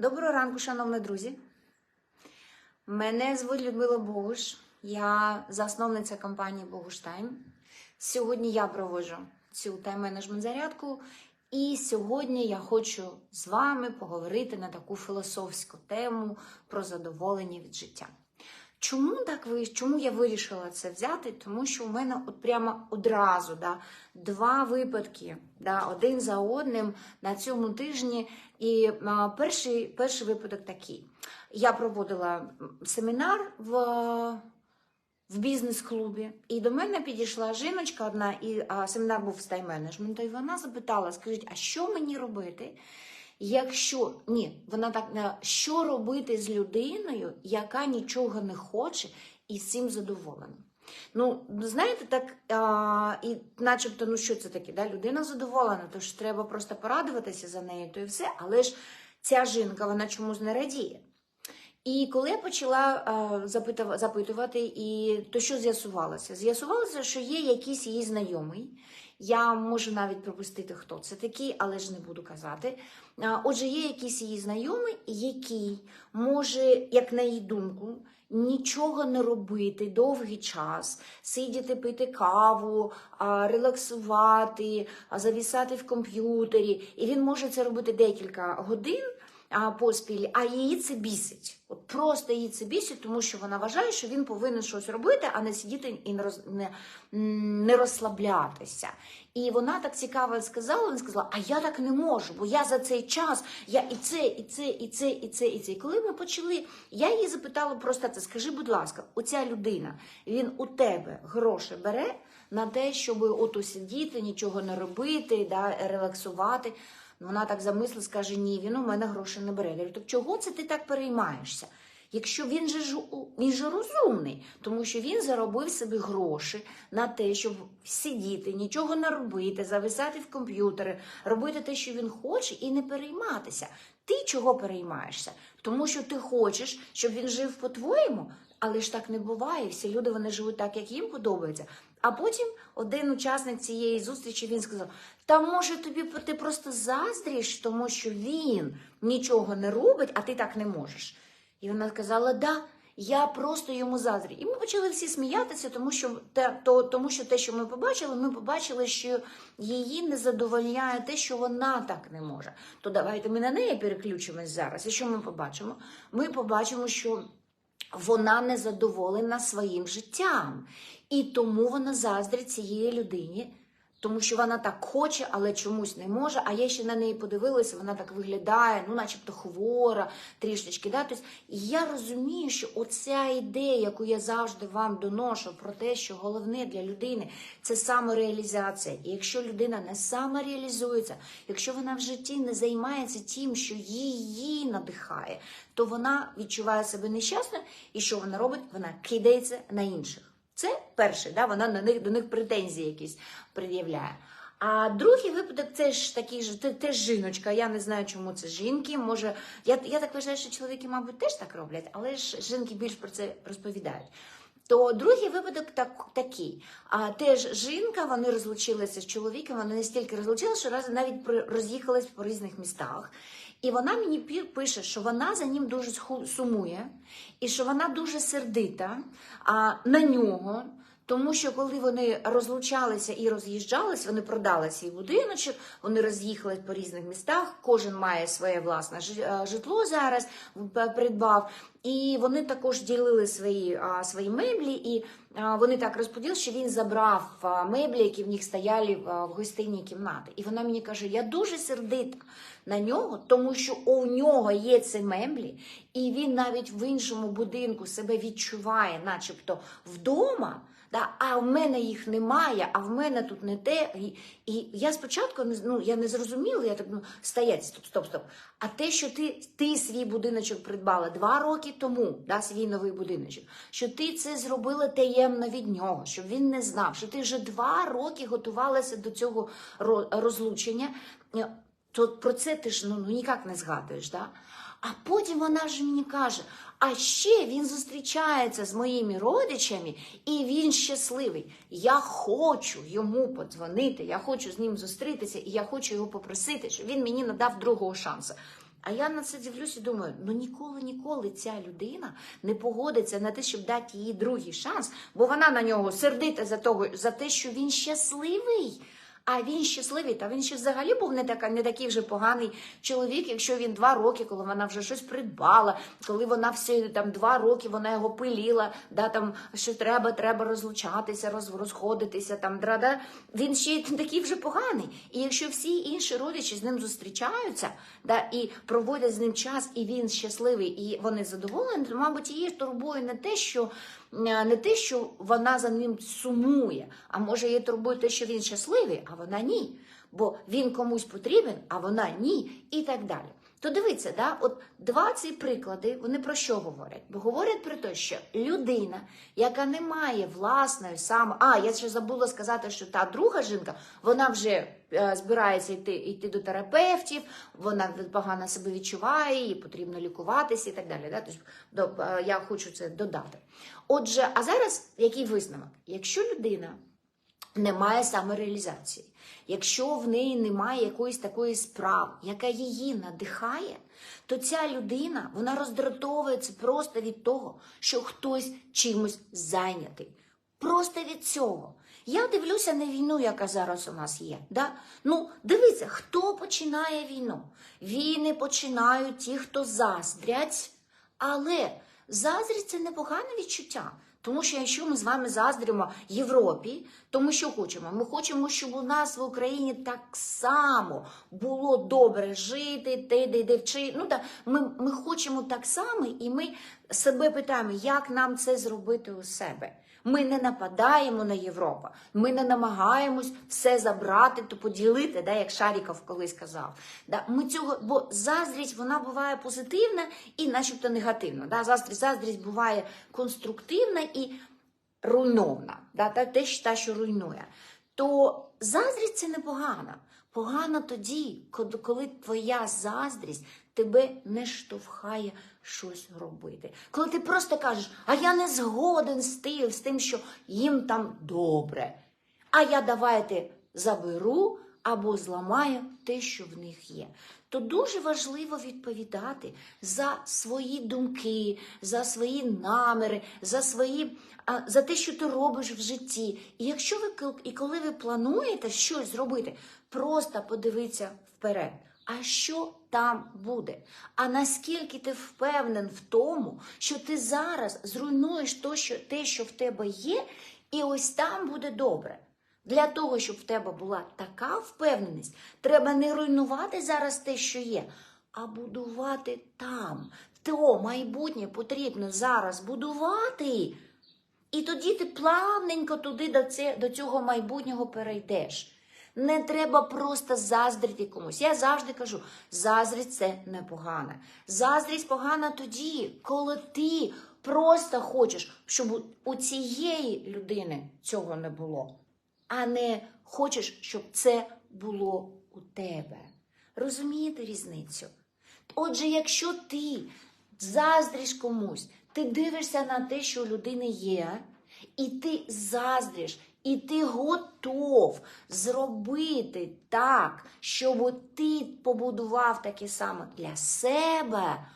Доброго ранку, шановні друзі. Мене звуть Людмила Богуш. Я засновниця компанії Богуш. Сьогодні я проводжу цю тайм-менеджмент зарядку. І сьогодні я хочу з вами поговорити на таку філософську тему про задоволення від життя. Чому так ви, чому я вирішила це взяти? Тому що у мене от прямо одразу да, два випадки, да, один за одним на цьому тижні. І а, перший, перший випадок такий. Я проводила семінар в, в бізнес-клубі, і до мене підійшла жіночка одна, і а, семінар був з тайм-менеджменту, і вона запитала: скажіть, а що мені робити? Якщо ні, вона так не що робити з людиною, яка нічого не хоче і цим задоволена. Ну, знаєте, так, а, і начебто, ну що це таке? Да? Людина задоволена, тож треба просто порадуватися за нею, то і все. Але ж ця жінка, вона чомусь не радіє. І коли я почала запитав- запитувати, і то що з'ясувалося? З'ясувалося, що є якийсь її знайомий. Я можу навіть пропустити, хто це такий, але ж не буду казати. Отже, є якийсь її знайомий, який може, як на її думку, нічого не робити довгий час, сидіти, пити каву, релаксувати, завісати в комп'ютері. І він може це робити декілька годин поспіль, а її це бісить. От просто її це бісить, тому що вона вважає, що він повинен щось робити, а не сидіти і не, роз, не, не розслаблятися. І вона так цікаво сказала, вона сказала, а я так не можу, бо я за цей час, я і це, і це, і це, і це, і це. І коли ми почали, я її запитала просто це, скажи, будь ласка, оця людина, він у тебе гроші бере на те, щоб ото сидіти, нічого не робити, да, релаксувати. Вона так замислила, скаже, ні, він у мене гроші не бере. Я говорю, так чого це ти так переймаєшся? Якщо він же він же розумний, тому що він заробив собі гроші на те, щоб сидіти, нічого не робити, зависати в комп'ютери, робити те, що він хоче, і не перейматися. Ти чого переймаєшся? Тому що ти хочеш, щоб він жив по-твоєму, але ж так не буває. Всі люди вони живуть так, як їм подобається. А потім один учасник цієї зустрічі він сказав: Та може тобі ти просто заздріш, тому що він нічого не робить, а ти так не можеш. І вона сказала: Да, я просто йому заздрю. І ми почали всі сміятися, тому що те, то, тому що те, що ми побачили, ми побачили, що її не задовольняє те, що вона так не може. То давайте ми на неї переключимось зараз. І що ми побачимо? Ми побачимо, що вона не задоволена своїм життям. І тому вона заздрить цієї людині, тому що вона так хоче, але чомусь не може. А я ще на неї подивилася, вона так виглядає, ну, начебто хвора, трішечки. Да? Тобто, я розумію, що оця ідея, яку я завжди вам доношу, про те, що головне для людини це самореалізація. І якщо людина не самореалізується, якщо вона в житті не займається тим, що її надихає, то вона відчуває себе нещасною, і що вона робить? Вона кидається на інших. Це перше, да, вона на них до них претензії якісь пред'являє. А другий випадок це ж такий ж теж жіночка. Я не знаю, чому це жінки. Може, я, я так вважаю, що чоловіки, мабуть, теж так роблять, але ж жінки більш про це розповідають. То другий випадок так, такий. А теж жінка, вони розлучилися з чоловіком, вони настільки розлучилися, що раз навіть роз'їхались по різних містах. І вона мені пише, що вона за ним дуже сумує, і що вона дуже сердита а, на нього. Тому що коли вони розлучалися і роз'їжджались, вони продали свій будиночок, вони роз'їхались по різних містах. Кожен має своє власне е, житло зараз п- придбав. І вони також ділили свої, свої меблі, і вони так розподіли, що він забрав меблі, які в них стояли в гостинній кімнаті. І вона мені каже: я дуже сердита на нього, тому що у нього є ці меблі, і він навіть в іншому будинку себе відчуває, начебто вдома. Да, а в мене їх немає, а в мене тут не те. І, і я спочатку не ну, я не зрозуміла, я так ну, стоять, стоп, стоп, стоп. А те, що ти, ти свій будиночок придбала два роки тому, да, свій новий будиночок, що ти це зробила таємно від нього, щоб він не знав, що ти вже два роки готувалася до цього розлучення, е, то про це ти ж ну, ну ніяк не згадуєш. Да? А потім вона ж мені каже: а ще він зустрічається з моїми родичами, і він щасливий. Я хочу йому подзвонити, я хочу з ним зустрітися, і я хочу його попросити, щоб він мені надав другого шансу. А я на це дивлюся і думаю: ну ніколи, ніколи ця людина не погодиться на те, щоб дати їй другий шанс, бо вона на нього сердита за того, за те, що він щасливий. А він щасливий, та він ще взагалі був не така, не такий вже поганий чоловік, якщо він два роки, коли вона вже щось придбала, коли вона всі там два роки вона його пиліла, да там що треба, треба розлучатися, роз, розходитися. Там да, да, він ще й такий вже поганий. І якщо всі інші родичі з ним зустрічаються, да і проводять з ним час, і він щасливий, і вони задоволені, то мабуть її турбує не те, що не те, що вона за ним сумує, а може її турбує те, що він щасливий, а вона ні. Бо він комусь потрібен, а вона ні, і так далі. То дивіться, да, от два ці приклади, вони про що говорять? Бо говорять про те, що людина, яка не має власної саме. А, я ще забула сказати, що та друга жінка, вона вже е, збирається йти, йти до терапевтів, вона погано себе відчуває, їй потрібно лікуватися і так далі. Да? Тобто, до- е, я хочу це додати. Отже, а зараз який висновок? Якщо людина немає самореалізації, якщо в неї немає якоїсь такої справи, яка її надихає, то ця людина вона роздратовується просто від того, що хтось чимось зайнятий. Просто від цього. Я дивлюся на війну, яка зараз у нас є. Да? Ну, дивіться, хто починає війну? Війни починають ті, хто заздрять, але заздрість це непогане відчуття. Тому що якщо ми з вами заздримо Європі, то ми що хочемо? Ми хочемо, щоб у нас в Україні так само було добре жити, те, де вчи. Ну та ми, ми хочемо так само, і ми себе питаємо, як нам це зробити у себе. Ми не нападаємо на Європу, ми не намагаємось все забрати, то поділити, да, як Шаріков колись казав. Да, ми цього, бо заздрість вона буває позитивна і начебто негативна. Да? Заздрість, заздрість буває конструктивна і руйновна, да? та, те, що- руйнує. То заздрість це непогана. Погано тоді, коли твоя заздрість тебе не штовхає щось робити. Коли ти просто кажеш, а я не згоден з тим, з тим, що їм там добре. А я давайте заберу або зламаю те, що в них є. То дуже важливо відповідати за свої думки, за свої наміри, за свої за те, що ти робиш в житті. І якщо ви і коли ви плануєте щось зробити, просто подивіться вперед. А що там буде? А наскільки ти впевнен в тому, що ти зараз зруйнуєш то, що, те, що в тебе є, і ось там буде добре. Для того, щоб в тебе була така впевненість, треба не руйнувати зараз те, що є, а будувати там. То майбутнє потрібно зараз будувати. І тоді ти плавненько туди до, це, до цього майбутнього перейдеш. Не треба просто заздрити комусь. Я завжди кажу, заздрість це непогано. Заздрість погана тоді, коли ти просто хочеш, щоб у цієї людини цього не було, а не хочеш, щоб це було у тебе. Розумієте різницю? Отже, якщо ти заздриш комусь, ти дивишся на те, що у людини є, і ти заздриш, і ти готов зробити так, щоб ти побудував таке саме для себе.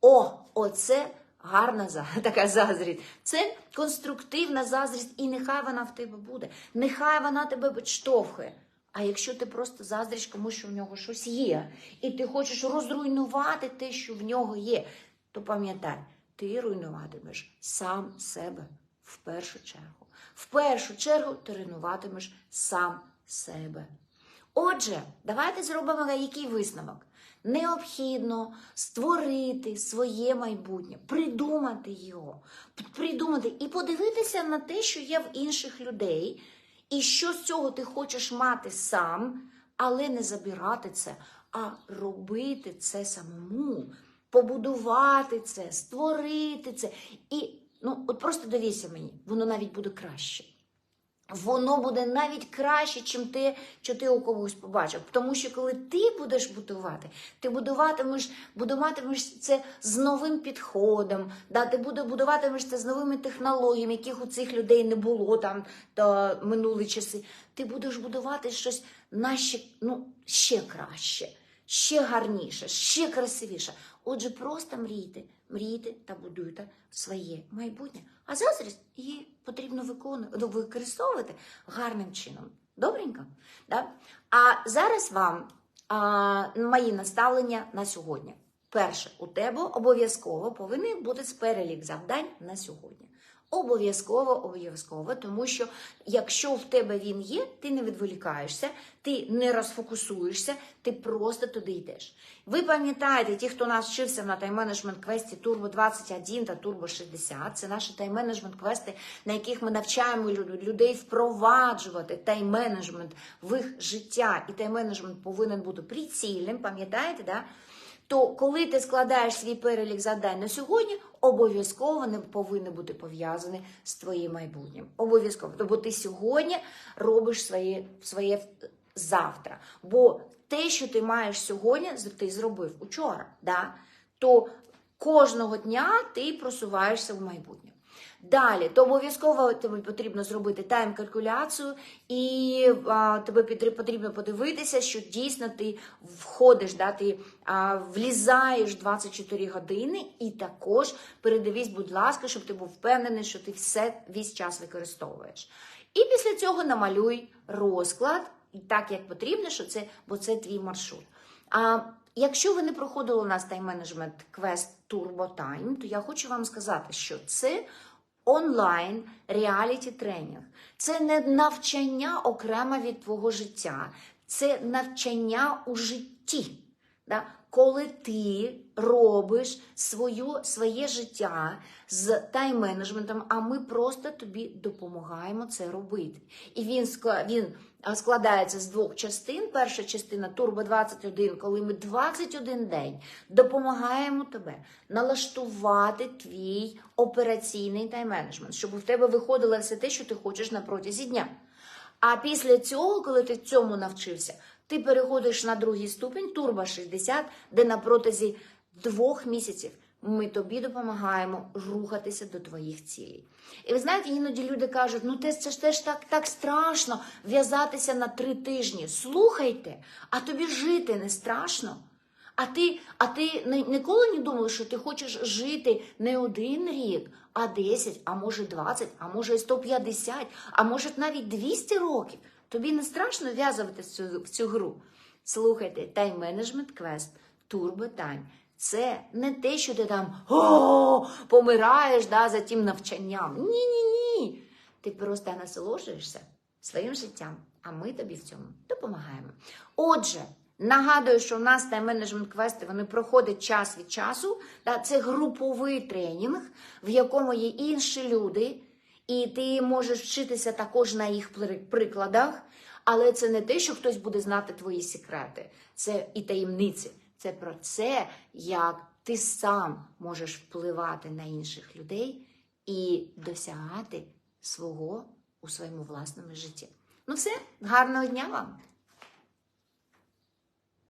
О, оце гарна така заздрість. Це конструктивна заздрість, і нехай вона в тебе буде. Нехай вона тебе підштовхує. А якщо ти просто заздриш комусь, що в нього щось є, і ти хочеш розруйнувати те, що в нього є, то пам'ятай, ти руйнуватимеш сам себе в першу чергу. В першу чергу ти руйнуватимеш сам себе. Отже, давайте зробимо який висновок. Необхідно створити своє майбутнє, придумати його, придумати і подивитися на те, що є в інших людей, і що з цього ти хочеш мати сам, але не забирати це, а робити це самому, побудувати це, створити це. І ну, от просто довірся мені, воно навіть буде краще. Воно буде навіть краще, чим те, що ти у когось побачив. Тому що коли ти будеш будувати, ти будуватимеш, будуватимеш це з новим підходом, да, ти буде будуватимеш це з новими технологіями, яких у цих людей не було там та минулі часи. Ти будеш будувати щось на ще, ну, ще краще. ще гарніше, ще красивіше. Отже, просто мрійте, мрійте та будуйте своє майбутнє. А заздрість її потрібно виконувати, використовувати гарним чином. Добренько? Да? А зараз вам а, мої наставлення на сьогодні. Перше, у тебе обов'язково повинен бути перелік завдань на сьогодні. Обов'язково, обов'язково, тому що якщо в тебе він є, ти не відволікаєшся, ти не розфокусуєшся, ти просто туди йдеш. Ви пам'ятаєте, ті, хто нас вчився на тайм-менеджмент квесті Turbo 21 та Turbo 60, це наші тайм-менеджмент квести, на яких ми навчаємо людей впроваджувати тайм-менеджмент в їх життя. І тайм-менеджмент повинен бути прицільним, пам'ятаєте, да? То коли ти складаєш свій перелік завдань на сьогодні, обов'язково не повинні бути пов'язані з твоїм майбутнім. Обов'язково. Бо ти сьогодні робиш своє, своє завтра. Бо те, що ти маєш сьогодні, ти зробив учора. Да? То кожного дня ти просуваєшся в майбутнє. Далі, то обов'язково тобі потрібно зробити тайм-калькуляцію, і а, тобі потрібно подивитися, що дійсно ти входиш, да, ти а, влізаєш 24 години, і також передивись, будь ласка, щоб ти був впевнений, що ти все весь час використовуєш. І після цього намалюй розклад, і так як потрібно, що це, бо це твій маршрут. А якщо ви не проходили у нас тайм-менеджмент квест Turbo Time, то я хочу вам сказати, що це онлайн реаліті тренінг. Це не навчання окремо від твого життя, це навчання у житті. Да? Коли ти робиш свою, своє життя з тайм-менеджментом, а ми просто тобі допомагаємо це робити. І він, він складається з двох частин. Перша частина Turbo 21, коли ми 21 день допомагаємо тебе налаштувати твій операційний тайм-менеджмент, щоб у тебе виходило все те, що ти хочеш на протязі дня. А після цього, коли ти цьому навчився, ти переходиш на другий ступінь Турбо 60, де на протязі двох місяців ми тобі допомагаємо рухатися до твоїх цілей. І ви знаєте, іноді люди кажуть, ну це ж теж так, так страшно в'язатися на три тижні. Слухайте, а тобі жити не страшно. А ти, а ти ніколи не думав, що ти хочеш жити не один рік, а 10, а може 20, а може 150, а може навіть 200 років. Тобі не страшно в'язувати в цю, гру. Слухайте, тайм-менеджмент квест, турбо. Це не те, що ти там о, помираєш да, за тим навчанням. Ні, ні, ні. Ти просто насолоджуєшся своїм життям, а ми тобі в цьому допомагаємо. Отже, нагадую, що в нас тайм-менеджмент квести вони проходять час від часу. Да, це груповий тренінг, в якому є інші люди, і ти можеш вчитися також на їх прикладах. Але це не те, що хтось буде знати твої секрети, це і таємниці. Це про це, як ти сам можеш впливати на інших людей і досягати свого у своєму власному житті. Ну все, гарного дня вам!